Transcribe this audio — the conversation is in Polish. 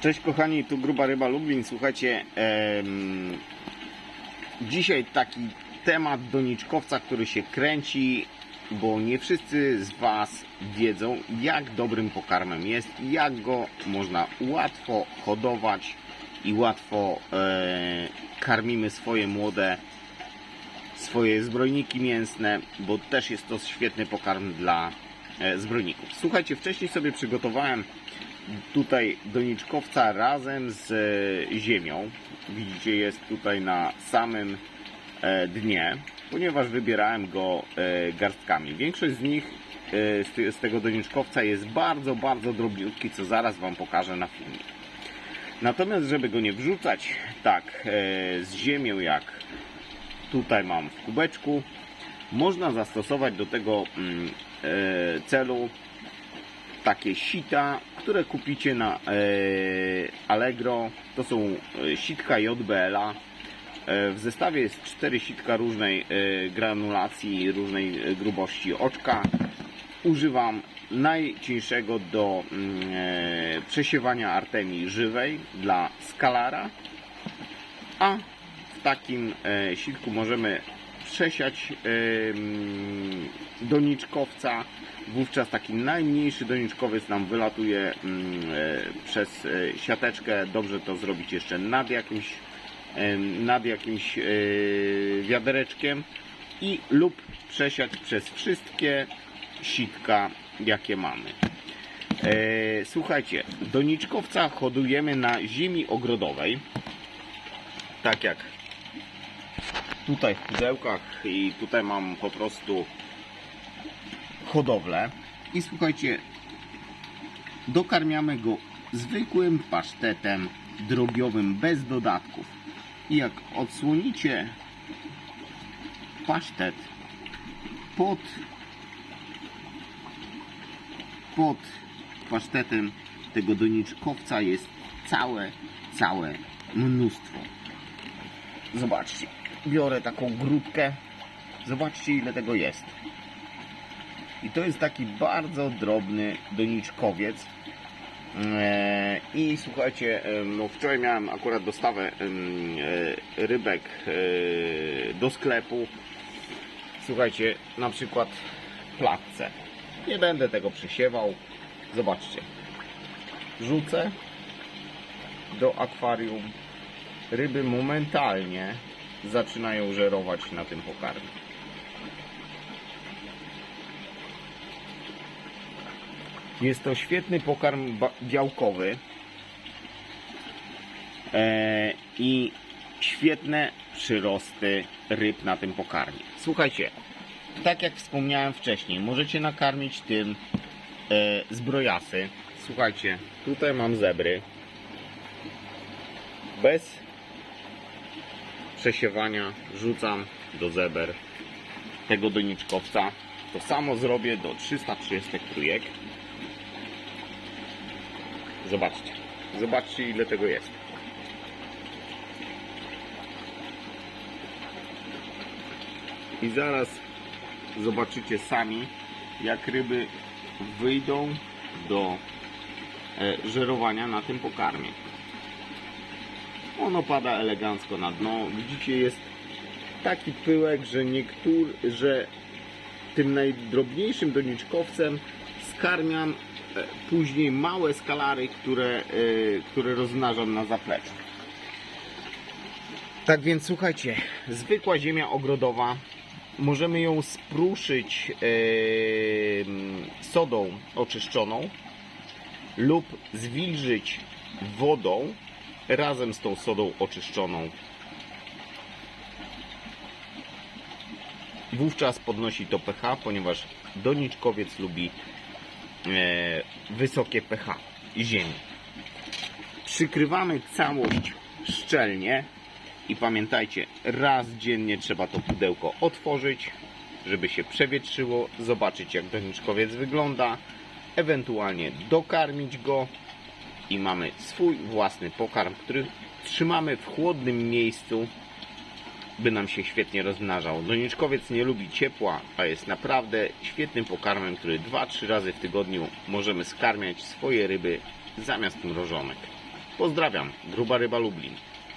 Cześć kochani, tu Gruba Ryba Lublin. Słuchajcie, em, dzisiaj taki temat doniczkowca, który się kręci, bo nie wszyscy z Was wiedzą, jak dobrym pokarmem jest, jak go można łatwo hodować i łatwo e, karmimy swoje młode, swoje zbrojniki mięsne, bo też jest to świetny pokarm dla e, zbrojników. Słuchajcie, wcześniej sobie przygotowałem tutaj doniczkowca razem z e, ziemią. Widzicie, jest tutaj na samym e, dnie, ponieważ wybierałem go e, garstkami. Większość z nich z, tego doniczkowca jest bardzo, bardzo drobniutki, co zaraz Wam pokażę na filmie. Natomiast, żeby go nie wrzucać tak z ziemią, jak tutaj mam w kubeczku, można zastosować do tego mm, celu takie sita, które kupicie na e, Allegro. To są e, sitka JBL-a. E, w zestawie jest cztery sitka różnej granulacji, różnej grubości oczka. Używam najcieńszego do mm, przesiewania artemii żywej dla skalara, a w takim sitku możemy przesiać em, doniczkowca. Wówczas taki najmniejszy doniczkowiec nam wylatuje mm, e, przez e, siateczkę. Dobrze to zrobić jeszcze nad jakimś, em, nad jakimś e, wiadereczkiem i lub przesiać przez wszystkie sitka, jakie mamy. E, słuchajcie, doniczkowca hodujemy na ziemi ogrodowej. Tak jak tutaj w pudełkach i tutaj mam po prostu hodowlę. I słuchajcie, dokarmiamy go zwykłym pasztetem drobiowym bez dodatków. I jak odsłonicie pasztet pod pod pasztetem tego doniczkowca jest całe, całe mnóstwo. Zobaczcie, biorę taką grudkę. Zobaczcie ile tego jest. I to jest taki bardzo drobny doniczkowiec. Eee, I słuchajcie, no wczoraj miałem akurat dostawę e, rybek e, do sklepu. Słuchajcie, na przykład platce. Nie będę tego przesiewał. Zobaczcie. Rzucę do akwarium. Ryby momentalnie zaczynają żerować na tym pokarmie. Jest to świetny pokarm białkowy e, i świetne przyrosty ryb na tym pokarmie. Słuchajcie, tak jak wspomniałem wcześniej, możecie nakarmić tym e, zbrojasy. Słuchajcie, tutaj mam zebry. Bez przesiewania rzucam do zeber tego doniczkowca. To samo zrobię do 330 trójek. Zobaczcie. Zobaczcie ile tego jest. I zaraz zobaczycie sami, jak ryby wyjdą do e, żerowania na tym pokarmie. Ono pada elegancko na dno. Widzicie, jest taki pyłek, że niektóry, że tym najdrobniejszym doniczkowcem skarmiam później małe skalary, które, e, które rozmnażam na zapleczu. Tak więc słuchajcie, zwykła ziemia ogrodowa, możemy ją spruszyć em, sodą oczyszczoną lub zwilżyć wodą razem z tą sodą oczyszczoną. Wówczas podnosi to pH, ponieważ doniczkowiec lubi e, wysokie pH ziemi. Przykrywamy całość szczelnie i pamiętajcie, raz dziennie trzeba to pudełko otworzyć, żeby się przewietrzyło, zobaczyć jak doniczkowiec wygląda, ewentualnie dokarmić go i mamy swój własny pokarm, który trzymamy w chłodnym miejscu, by nam się świetnie rozmnażał. Doniczkowiec nie lubi ciepła, a jest naprawdę świetnym pokarmem, który 2-3 razy w tygodniu możemy skarmiać swoje ryby zamiast mrożonek. Pozdrawiam, Gruba Ryba Lublin.